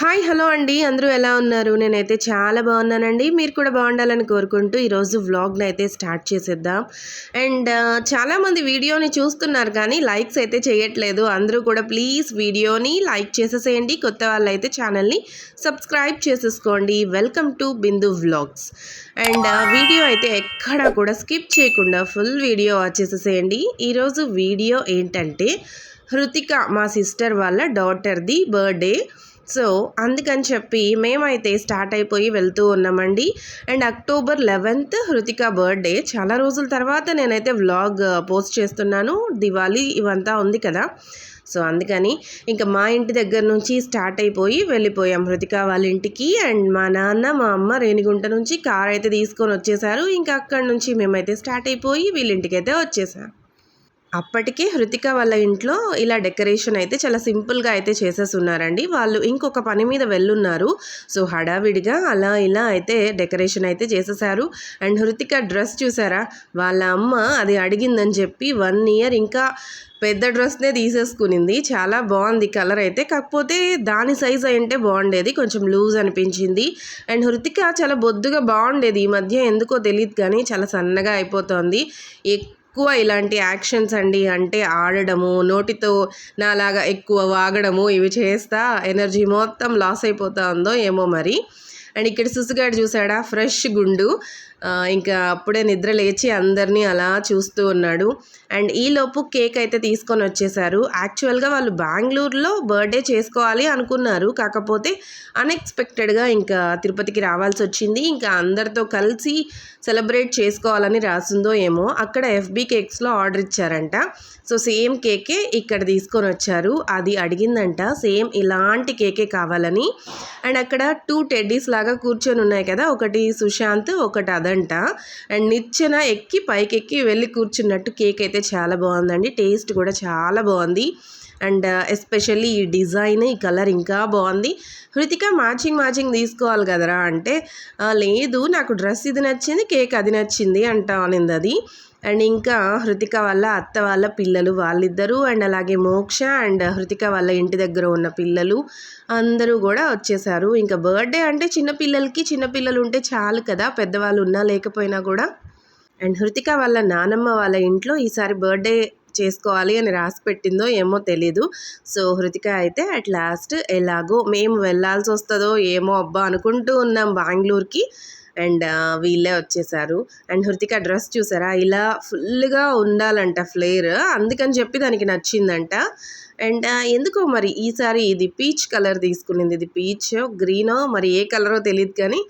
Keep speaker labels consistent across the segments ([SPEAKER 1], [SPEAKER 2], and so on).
[SPEAKER 1] Hi hello అండి. అందరూ ఎలా ఉన్నారు? నేనైతే చాలా బాగున్నానండి. మీరు కూడా బాగుండాలని కోరుకుంటూ ఈరోజు వ్లాగ్ని అయితే స్టార్ట్ చేసేద్దాం. అండ్ చాలామంది వీడియోని చూస్తున్నారు కానీ లైక్స్ అయితే చేయట్లేదు. అందరూ కూడా ప్లీజ్ వీడియోని లైక్ చేసేసేయండి. కొత్త వాళ్ళు అయితే ఛానల్ని సబ్స్క్రైబ్ చేసేసుకోండి. Welcome to Bindu vlogs. And video అయితే ఎక్కడా కూడా స్కిప్ చేయకుండా ఫుల్ వీడియో వచ్చేసేసేయండి ఈరోజు వీడియో ఏంటంటే హృతిక మా సిస్టర్ వాళ్ళ డాటర్ది బర్త్డే. సో అందుకని చెప్పి మేమైతే స్టార్ట్ అయిపోయి వెళ్తూ ఉన్నామండి. And October eleventh Hrithika birthday. చాలా రోజుల తర్వాత నేనైతే వ్లాగ్ పోస్ట్ చేస్తున్నాను. దివాళీ ఇవంతా ఉంది కదా. సో అందుకని ఇంకా మా ఇంటి దగ్గర నుంచి స్టార్ట్ అయిపోయి వెళ్ళిపోయాం హృతిక వాళ్ళ ఇంటికి. అండ్ మా నాన్న మా అమ్మ రేణిగుంట నుంచి కార్ అయితే తీసుకొని వచ్చేసారు. ఇంకా అక్కడి నుంచి మేమైతే స్టార్ట్ అయిపోయి వీళ్ళ ఇంటికి అయితే వచ్చేసాం. అప్పటికే హృతిక వాళ్ళ ఇంట్లో ఇలా డెకరేషన్ అయితే చాలా సింపుల్గా అయితే చేసేస్తున్నారండి వాళ్ళు ఇంకొక పని మీద వెళ్ళున్నారు. సో హడావిడిగా అలా ఇలా అయితే డెకరేషన్ అయితే చేసేసారు. అండ్ హృతిక డ్రెస్ చూసారా? వాళ్ళ అమ్మ అది అడిగిందని చెప్పి వన్ ఇయర్ ఇంకా పెద్ద డ్రెస్నే తీసేసుకునింది. చాలా బాగుంది కలర్ అయితే. కాకపోతే దాని సైజ్ అయింటే బాగుండేది. కొంచెం లూజ్ అనిపించింది. అండ్ హృతిక చాలా బొద్దుగా బాగుండేది. ఈ మధ్య ఎందుకో తెలియదు కానీ చాలా సన్నగా అయిపోతుంది. ఎక్కువ ఇలాంటి యాక్షన్స్ అండి అంటే ఆడడము నోటితో నాలాగా ఎక్కువ వాగడము ఇవి చేస్తా ఎనర్జీ మొత్తం లాస్ అయిపోతా ఉందో ఏమో మరి. అండ్ ఇక్కడ సుసుగాడు చూసాడా ఫ్రెష్ గుండు. ఇంకా అప్పుడే నిద్ర లేచి అందరినీ అలా చూస్తూ ఉన్నాడు. అండ్ ఈలోపు కేక్ అయితే తీసుకొని వచ్చేసారు. యాక్చువల్గా వాళ్ళు బెంగళూరులో బర్త్డే చేసుకోవాలి అనుకున్నారు. కాకపోతే అన్ఎక్స్పెక్టెడ్గా ఇంకా తిరుపతికి రావాల్సి వచ్చింది. ఇంకా అందరితో కలిసి సెలబ్రేట్ చేసుకోవాలని రాసిందో ఏమో అక్కడ ఎఫ్బీ కేక్స్లో ఆర్డర్ ఇచ్చారంట. సో సేమ్ కేకే ఇక్కడ తీసుకొని వచ్చారు. అది అడిగిందంట సేమ్ ఇలాంటి కేకే కావాలని. అండ్ అక్కడ టూ టెడ్డీస్ లాగా కూర్చొని ఉన్నాయి కదా ఒకటి సుశాంత్ ఒకటి అదంట. అండ్ నిచ్చెన ఎక్కి పైకెక్కి వెళ్ళి కూర్చున్నట్టు కేక్ అయితే చాలా బాగుందండి. టేస్ట్ కూడా చాలా బాగుంది. అండ్ uh, ఎస్పెషల్లీ ఈ డిజైన్ ఈ కలర్ ఇంకా బాగుంది. హృతిక మ్యాచింగ్ మ్యాచింగ్ తీసుకోవాలి కదరా అంటే లేదు నాకు డ్రెస్ ఇది నచ్చింది కేక్ అది నచ్చింది అంటా అనింది అది. అండ్ ఇంకా హృతిక వాళ్ళ అత్త వాళ్ళ పిల్లలు వాళ్ళిద్దరూ అండ్ అలాగే మోక్ష అండ్ హృతిక వాళ్ళ ఇంటి దగ్గర ఉన్న పిల్లలు అందరూ కూడా వచ్చేసారు. ఇంకా బర్త్డే అంటే చిన్నపిల్లలకి చిన్నపిల్లలు ఉంటే చాలు కదా పెద్దవాళ్ళు ఉన్నా లేకపోయినా కూడా. అండ్ హృతిక వాళ్ళ నానమ్మ వాళ్ళ ఇంట్లో ఈసారి బర్త్డే చేసుకోవాలి అని రాసి పెట్టిందో ఏమో తెలీదు. సో హృతిక అయితే అట్ లాస్ట్ ఎలాగో మేము వెళ్ళాల్సి వస్తుందో ఏమో అబ్బా అనుకుంటూ ఉన్నాం బెంగళూరుకి. అండ్ వీళ్ళే వచ్చేసారు. అండ్ హృతిక డ్రెస్ చూసారా? ఇలా ఫుల్గా ఉండాలంట ఫ్లేర్. అందుకని చెప్పి దానికి నచ్చిందంట. అండ్ ఎందుకో మరి ఈసారి ఇది పీచ్ కలర్ తీసుకునింది. ఇది పీచ్ గ్రీనో మరి ఏ కలరో తెలియదు కానీ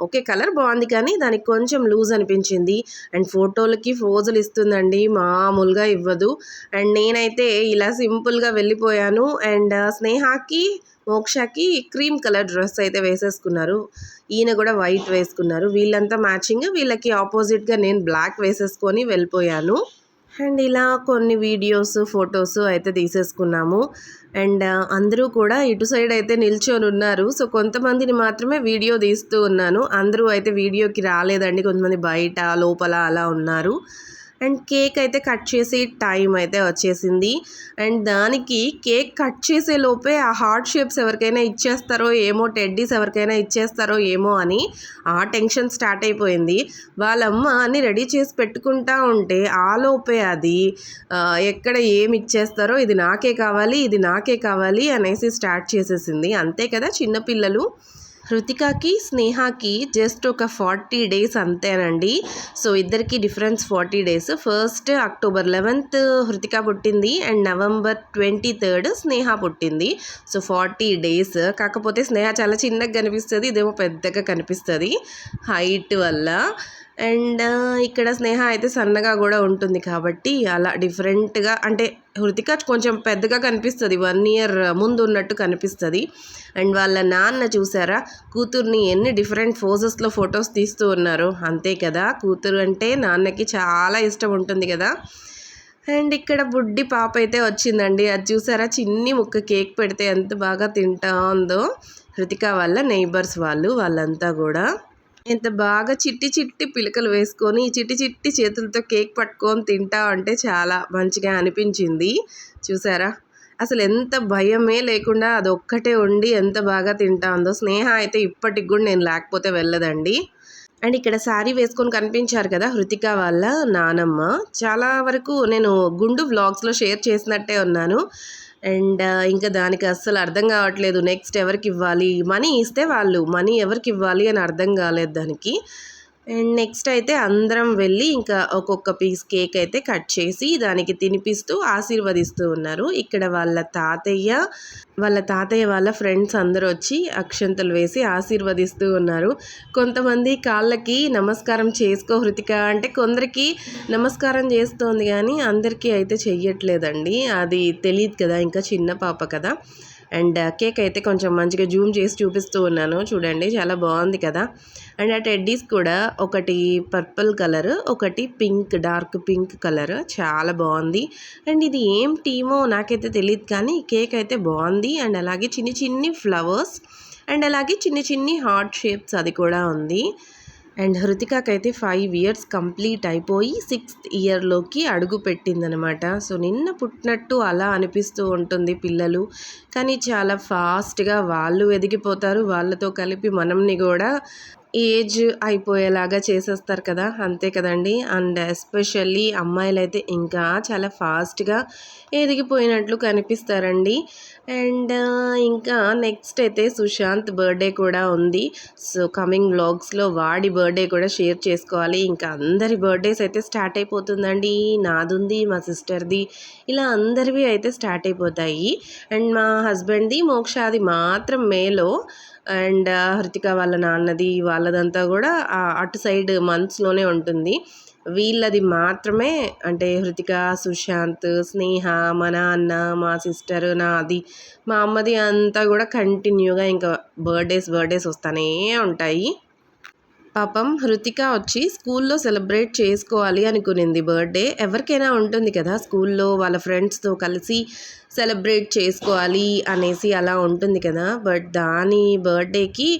[SPEAKER 1] ఓకే కలర్ బాగుంది కానీ దానికి కొంచెం లూజ్ అనిపించింది. అండ్ ఫోటోలకి ఫోజులు ఇస్తుందండి మామూలుగా ఇవ్వదు. అండ్ నేనైతే ఇలా సింపుల్గా వెళ్ళిపోయాను. అండ్ స్నేహాకి మోక్షకి క్రీమ్ కలర్ డ్రెస్ అయితే వేసేసుకున్నారు. ఈయన కూడా వైట్ వేసుకున్నారు. వీళ్ళంతా మ్యాచింగ్ వీళ్ళకి ఆపోజిట్గా నేను బ్లాక్ వేసేసుకొని వెళ్ళిపోయాను. అండ్ ఇలా కొన్ని వీడియోస్ ఫొటోస్ అయితే తీసేసుకున్నాము. అండ్ uh, అందరూ కూడా ఇటు సైడ్ అయితే నిల్చొని ఉన్నారు. సో కొంతమందిని మాత్రమే వీడియో తీస్తూ ఉన్నాను. అందరూ అయితే వీడియోకి రాలేదండి. కొంతమంది బయట లోపల అలా ఉన్నారు. అండ్ కేక్ అయితే కట్ చేసే టైం అయితే వచ్చేసింది. అండ్ దానికి కేక్ కట్ చేసే లోపే ఆ హార్ట్ షేప్స్ ఎవరికైనా ఇచ్చేస్తారో ఏమో టెడ్డీస్ ఎవరికైనా ఇచ్చేస్తారో ఏమో అని ఆ టెన్షన్ స్టార్ట్ అయిపోయింది. వాళ్ళమ్మ అని రెడీ చేసి పెట్టుకుంటా ఉంటే ఆ లోపే అది ఎక్కడ ఏమి ఇచ్చేస్తారో ఇది నాకే కావాలి ఇది నాకే కావాలి అనేసి స్టార్ట్ చేసేసింది. అంతే కదా చిన్నపిల్లలు హృతికాకి స్నేహకి జస్ట్ ఒక ఫార్టీ డేస్ అంతేనండి. సో ఇద్దరికి difference forty days. First October eleventh Hrithika పుట్టింది and November twenty third Sneha పుట్టింది. So forty days. కాకపోతే స్నేహ చాలా చిన్నగా కనిపిస్తుంది ఇదేమో పెద్దగా కనిపిస్తుంది. హైట్ వల్ల. అండ్ ఇక్కడ స్నేహ అయితే సన్నగా కూడా ఉంటుంది కాబట్టి అలా డిఫరెంట్గా అంటే హృతిక కొంచెం పెద్దగా కనిపిస్తుంది. వన్ ఇయర్ ముందు ఉన్నట్టు కనిపిస్తుంది. అండ్ వాళ్ళ నాన్న చూసారా? కూతుర్ని ఎన్ని డిఫరెంట్ ఫోజెస్లో ఫొటోస్ తీస్తూ ఉన్నారు. అంతే కదా? కూతురు అంటే నాన్నకి చాలా ఇష్టం ఉంటుంది కదా? అండ్ ఇక్కడ బుడ్డి పాప అయితే వచ్చిందండి. అది చూసారా? చిన్ని ముక్క కేక్ పెడితే ఎంత బాగా తింటా ఉందో. హృతిక వాళ్ళ నైబర్స్ వాళ్ళు వాళ్ళంతా కూడా. ఎంత బాగా చిట్టి చిట్టి పిలకలు వేసుకొని చిట్టి చిట్టి చేతులతో కేక్ పట్టుకొని తింటా అంటే చాలా మంచిగా అనిపించింది. చూసారా? అసలు ఎంత భయమే లేకుండా అది ఒక్కటే ఉండి ఎంత బాగా తింటా ఉందో స్నేహ అయితే ఇప్పటికి కూడా నేను లేకపోతే వెళ్ళదండి. అండ్ ఇక్కడ శారీ వేసుకొని కనిపించారు కదా హృతిక వాళ్ళ నానమ్మ. చాలా వరకు నేను గుండు వ్లాగ్స్లో షేర్ చేసినట్టే ఉన్నాను. అండ్ ఇంకా దానికి అస్సలు అర్థం కావట్లేదు. నెక్స్ట్ ఎవరికి ఇవ్వాలి? మనీ ఇస్తే వాళ్ళు. మనీ ఎవరికి ఇవ్వాలి అని అర్థం కాలేదు దానికి. అండ్ నెక్స్ట్ అయితే అందరం వెళ్ళి ఇంకా ఒక్కొక్క పీస్ కేక్ అయితే కట్ చేసి దానికి తినిపిస్తూ ఆశీర్వదిస్తూ ఉన్నారు. ఇక్కడ వాళ్ళ తాతయ్య వాళ్ళ తాతయ్య వాళ్ళ ఫ్రెండ్స్ అందరూ వచ్చి అక్షంతలు వేసి ఆశీర్వదిస్తూ ఉన్నారు. కొంతమంది కాళ్ళకి నమస్కారం చేసుకో హృతిక అంటే కొందరికి నమస్కారం చేస్తోంది కానీ అందరికీ అయితే చెయ్యట్లేదండి. అది తెలియదు కదా ఇంకా చిన్న పాప కదా. అండ్ కేక్ అయితే కొంచెం మంచిగా జూమ్ చేసి చూపిస్తూ ఉన్నాను. చూడండి చాలా బాగుంది కదా. అండ్ ఆ టెడ్డీస్ కూడా ఒకటి పర్పుల్ కలర్ ఒకటి పింక్ డార్క్ పింక్ కలర్. చాలా బాగుంది. అండ్ ఇది ఏం టీమో నాకైతే తెలియదు కానీ కేక్ అయితే బాగుంది. అండ్ అలాగే చిన్ని చిన్ని ఫ్లవర్స్ అండ్ అలాగే చిన్ని చిన్ని హార్ట్ షేప్స్ అది కూడా ఉంది. అండ్ హృతికాకైతే ఫైవ్ ఇయర్స్ కంప్లీట్ అయిపోయి సిక్స్త్ ఇయర్లోకి అడుగు పెట్టిందనమాట. సో నిన్న పుట్టినట్టు అలా అనిపిస్తూ ఉంటుంది పిల్లలు. కానీ చాలా ఫాస్ట్గా వాళ్ళు ఎదిగిపోతారు. వాళ్ళతో కలిపి మనంని కూడా ఏజ్ అయిపోయేలాగా చేసేస్తారు కదా. అంతే కదండి. అండ్ ఎస్పెషల్లీ అమ్మాయిలు అయితే ఇంకా చాలా ఫాస్ట్గా ఎదిగిపోయినట్లు కనిపిస్తారండి. అండ్ ఇంకా నెక్స్ట్ అయితే సుశాంత్ బర్త్డే కూడా ఉంది. సో కమింగ్ వ్లాగ్స్లో వాడి బర్త్డే కూడా షేర్ చేసుకోవాలి. ఇంకా అందరి బర్త్డేస్ అయితే స్టార్ట్ అయిపోతుందండి. నాదుంది మా సిస్టర్ది ఇలా అందరివి అయితే స్టార్ట్ అయిపోతాయి. అండ్ మా హస్బెండ్ది మోక్షాది మాత్రం మేలో. అండ్ హృతిక వాళ్ళ నాన్నది వాళ్ళదంతా కూడా అటు సైడ్ మంత్స్లోనే ఉంటుంది. వీళ్ళది మాత్రమే అంటే హృతిక సుశాంత్ స్నేహ మా నాన్న మా సిస్టర్ నాది మా అమ్మది అంతా కూడా కంటిన్యూగా ఇంకా బర్త్డేస్ బర్త్డేస్ వస్తూనే ఉంటాయి. పాపం హృతిక వచ్చి స్కూల్లో సెలబ్రేట్ చేసుకోవాలి అనుకునింది బర్త్డే. ఎవరికైనా ఉంటుంది కదా స్కూల్లో వాళ్ళ ఫ్రెండ్స్తో కలిసి సెలబ్రేట్ చేసుకోవాలి అనేసి అలా ఉంటుంది కదా. బట్ దాని బర్త్డేకి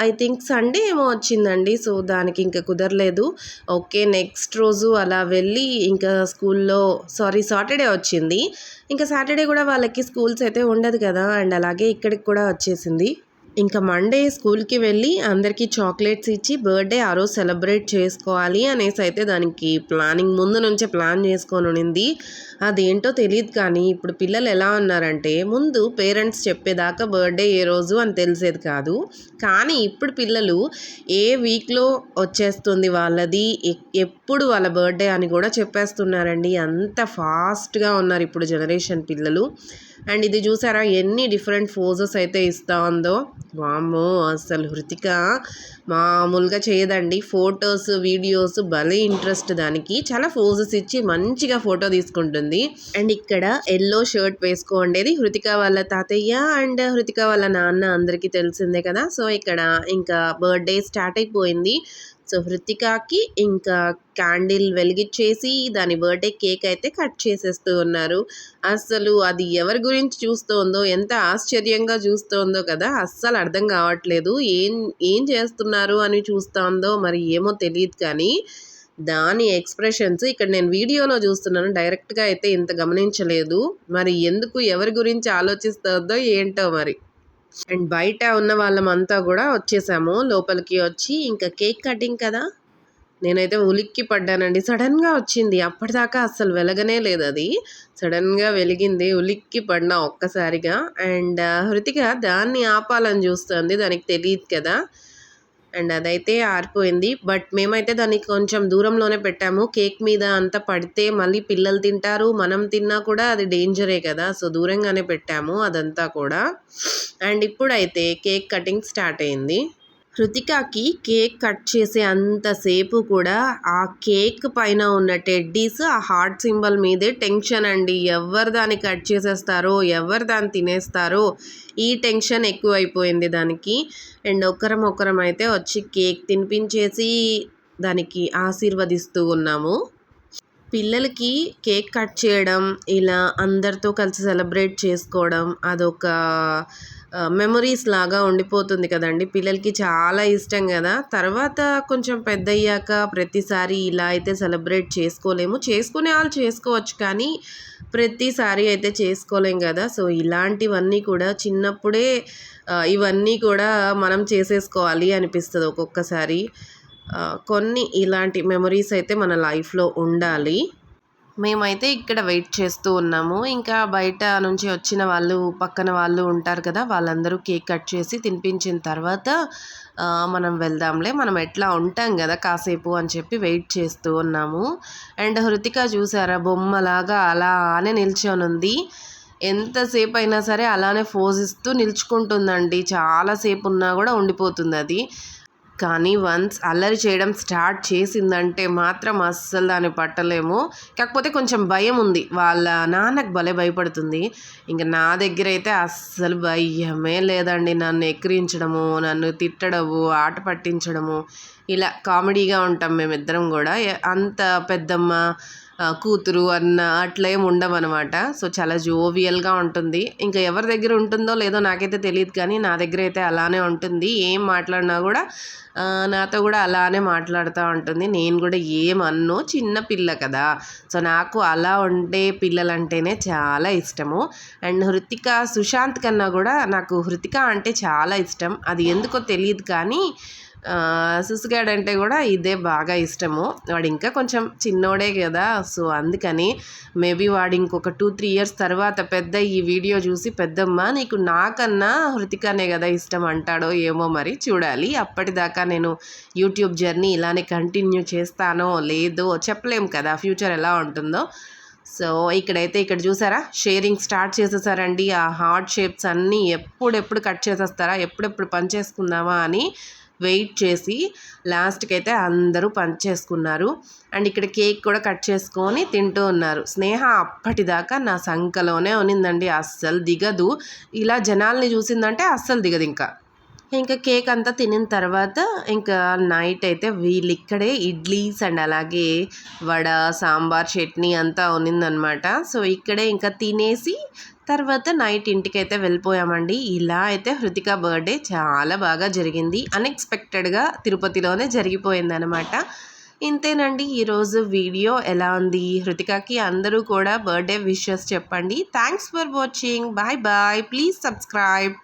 [SPEAKER 1] ఐ థింక్ సండే ఏమో వచ్చిందండి. సో దానికి ఇంకా కుదరలేదు. ఓకే నెక్స్ట్ రోజు అలా వెళ్ళి ఇంకా స్కూల్లో సారీ సాటర్డే వచ్చింది. ఇంకా సాటర్డే కూడా వాళ్ళకి స్కూల్స్ అయితే ఉండదు కదా. అండ్ అలాగే ఇక్కడికి కూడా వచ్చేసింది. ఇంకా మండే స్కూల్కి వెళ్ళి అందరికీ చాక్లెట్స్ ఇచ్చి బర్త్డే ఆ రోజు సెలబ్రేట్ చేసుకోవాలి అనేసి అయితే దానికి ప్లానింగ్ ముందు నుంచే ప్లాన్ చేసుకొని ఉండింది. అదేంటో తెలియదు కానీ ఇప్పుడు పిల్లలు ఎలా ఉన్నారంటే ముందు పేరెంట్స్ చెప్పేదాకా బర్త్డే ఏ రోజు అని తెలిసేది కాదు. కానీ ఇప్పుడు పిల్లలు ఏ వీక్లో వచ్చేస్తుంది వాళ్ళది? ఎప్పుడు వాళ్ళ బర్త్డే అని కూడా చెప్పేస్తున్నారండి. అంత ఫాస్ట్గా ఉన్నారు ఇప్పుడు జనరేషన్ పిల్లలు. అండ్ ఇది చూసారా ఎన్ని డిఫరెంట్ ఫోజెస్ అయితే ఇస్తా ఉందో? వామ్మో అసలు హృతిక మామూలుగా చేయదండి. ఫొటోస్ వీడియోస్ భలే ఇంట్రెస్ట్ దానికి. చాలా ఫోజెస్ ఇచ్చి మంచిగా ఫోటో తీసుకుంటుంది. అండ్ ఇక్కడ ఎల్లో షర్ట్ వేసుకోండేది హృతిక వాళ్ళ తాతయ్య అండ్ హృతిక వాళ్ళ నాన్న అందరికీ తెలిసిందే కదా. సో ఇక్కడ ఇంకా బర్త్డే స్టార్ట్ అయిపోయింది. సో హృతికాకి ఇంకా క్యాండిల్ వెలిగించేసి దాని బర్త్డే కేక్ అయితే కట్ చేసేస్తూ ఉన్నారు. అసలు అది ఎవరి గురించి చూస్తోందో ఎంత ఆశ్చర్యంగా చూస్తోందో కదా అస్సలు అర్థం కావట్లేదు. ఏం ఏం చేస్తున్నారు అని చూస్తోందో మరి ఏమో తెలియదు కానీ దాని ఎక్స్ప్రెషన్స్ ఇక్కడ నేను వీడియోలో చూస్తున్నాను డైరెక్ట్గా అయితే ఇంత గమనించలేదు. మరి ఎందుకు ఎవరి గురించి ఆలోచిస్తుందో ఏంటో మరి? అండ్ బయట ఉన్న వాళ్ళమంతా కూడా వచ్చేసాము. లోపలికి వచ్చి ఇంకా కేక్ కటింగ్ కదా. నేనైతే ఉలిక్కి పడ్డానండి. సడన్గా వచ్చింది. అప్పటిదాకా అస్సలు వెలగనే లేదు అది. సడన్గా వెలిగింది. ఉలిక్కి పడినా ఒక్కసారిగా. అండ్ హృతిక దాన్ని ఆపాలని చూస్తుంది. దానికి తెలియదు కదా. అండ్ అదైతే ఆరిపోయింది. బట్ మేమైతే దానికి కొంచెం దూరంలోనే పెట్టాము. కేక్ మీద అంతా పడితే మళ్ళీ పిల్లలు తింటారు మనం తిన్నా కూడా అది డేంజరే కదా. సో దూరంగానే పెట్టాము అదంతా కూడా. అండ్ ఇప్పుడైతే కేక్ కటింగ్ స్టార్ట్ అయింది. హృతికాకి కేక్ కట్ చేసే అంతసేపు కూడా ఆ కేక్ పైన ఉన్న టెడ్డీస్ ఆ హార్ట్ సింబల్ మీదే టెన్షన్ అండి. ఎవరు దాన్ని కట్ చేసేస్తారో ఎవరు దాన్ని తినేస్తారో ఈ టెన్షన్ ఎక్కువైపోయింది దానికి. అండ్ ఒకరం ఒకరం అయితే వచ్చి కేక్ తినిపించేసి దానికి ఆశీర్వదిస్తూ ఉన్నాము. పిల్లలకి కేక్ కట్ చేయడం ఇలా అందరితో కలిసి సెలబ్రేట్ చేసుకోవడం అదొక మెమొరీస్ లాగా ఉండిపోతుంది కదండి. పిల్లలకి చాలా ఇష్టం కదా. తర్వాత కొంచెం పెద్ద అయ్యాక ప్రతిసారి ఇలా అయితే సెలబ్రేట్ చేసుకోలేము. చేసుకునే వాళ్ళు చేసుకోవచ్చు కానీ ప్రతిసారి అయితే చేసుకోలేం కదా. సో ఇలాంటివన్నీ కూడా చిన్నప్పుడే ఇవన్నీ కూడా మనం చేసేసుకోవాలి అనిపిస్తుంది ఒక్కొక్కసారి. కొన్ని ఇలాంటి మెమొరీస్ అయితే మన లైఫ్లో ఉండాలి. మేమైతే ఇక్కడ వెయిట్ చేస్తూ ఉన్నాము. ఇంకా బయట నుంచి వచ్చిన వాళ్ళు పక్కన వాళ్ళు ఉంటారు కదా వాళ్ళందరూ కేక్ కట్ చేసి తినిపించిన తర్వాత మనం వెళ్దాంలే. మనం ఎట్లా ఉంటాం కదా కాసేపు అని చెప్పి వెయిట్ చేస్తూ ఉన్నాము. అండ్ హృతిక చూసారా బొమ్మలాగా అలానే నిల్చొని ఉంది ఎంతసేపు అయినా సరే అలానే ఫోజ్ ఇస్తూ నిల్చుకుంటుందండి. చాలాసేపు ఉన్నా కూడా ఉండిపోతుంది అది. కానీ వన్స్ అల్లరి చేయడం స్టార్ట్ చేసిందంటే మాత్రం అస్సలు దాన్ని పట్టలేము. కాకపోతే కొంచెం భయం ఉంది. వాళ్ళ నాన్నకు భలే భయపడుతుంది. ఇంకా నా దగ్గర అయితే అస్సలు భయమే లేదండి నన్ను ఎక్కిరించడము నన్ను తిట్టడము ఆట పట్టించడము. ఇలా కామెడీగా ఉంటాం మేమిద్దరం కూడా. అంత పెద్దమ్మ కూతురు అన్న అట్లా ఏమి ఉండమన్నమాట సో చాలా జోవియల్గా ఉంటుంది. ఇంకా ఎవరి దగ్గర ఉంటుందో లేదో నాకైతే తెలియదు కానీ నా దగ్గర అయితే అలానే ఉంటుంది. ఏం మాట్లాడినా కూడా నాతో కూడా అలానే మాట్లాడుతూ ఉంటుంది. నేను కూడా ఏమన్ను చిన్న పిల్ల కదా. సో నాకు అలా ఉండే పిల్లలంటేనే చాలా ఇష్టము. అండ్ హృతిక సుశాంత్ కన్నా కూడా నాకు హృతిక అంటే చాలా ఇష్టం. అది ఎందుకో తెలియదు కానీ సుసుగాడు అంటే కూడా ఇదే బాగా ఇష్టము. వాడు ఇంకా కొంచెం చిన్నోడే కదా సో అందుకని మేబీ వాడు ఇంకొక టూ త్రీ ఇయర్స్ తర్వాత పెద్ద ఈ వీడియో చూసి పెద్దమ్మ నీకు నాకన్నా హృతికానే కదా ఇష్టం అంటాడో ఏమో మరి చూడాలి. అప్పటిదాకా నేను యూట్యూబ్ జర్నీ ఇలానే కంటిన్యూ చేస్తానో లేదో చెప్పలేం కదా ఫ్యూచర్ ఎలా ఉంటుందో. సో ఇక్కడైతే ఇక్కడ చూసారా? షేరింగ్ స్టార్ట్ చేసేసారండి. ఆ హార్ట్ షేప్స్ అన్నీ ఎప్పుడెప్పుడు కట్ చేసేస్తారా? ఎప్పుడెప్పుడు పని చేసుకుందామా అని వెయిట్ చేసి లాస్ట్కి అయితే అందరూ పంచేసుకున్నారు. అండ్ ఇక్కడ కేక్ కూడా కట్ చేసుకొని తింటూ ఉన్నారు. స్నేహ అప్పటిదాకా నా సంకలోనే ఉన్నిందండి. అస్సలు దిగదు. ఇలా జనాల్ని చూసిందంటే అస్సలు దిగదు ఇంకా. ఇంకా కేక్ అంతా తినిన తర్వాత ఇంకా నైట్ అయితే వీళ్ళు ఇక్కడే ఇడ్లీస్ అండ్ అలాగే వడ సాంబార్ చట్నీ అంతా ఉన్నిందనమాట. సో ఇక్కడే ఇంకా తినేసి తర్వాత నైట్ ఇంటికైతే వెళ్ళిపోయామండి. ఇలా అయితే హృతిక బర్త్డే చాలా బాగా జరిగింది. అన్ఎక్స్పెక్టెడ్గా తిరుపతిలోనే జరిగిపోయిందనమాట. ఇంతేనండి ఈరోజు వీడియో ఎలా ఉంది? హృతికకి అందరూ కూడా బర్త్డే విషెస్ చెప్పండి. Thanks for watching bye bye please subscribe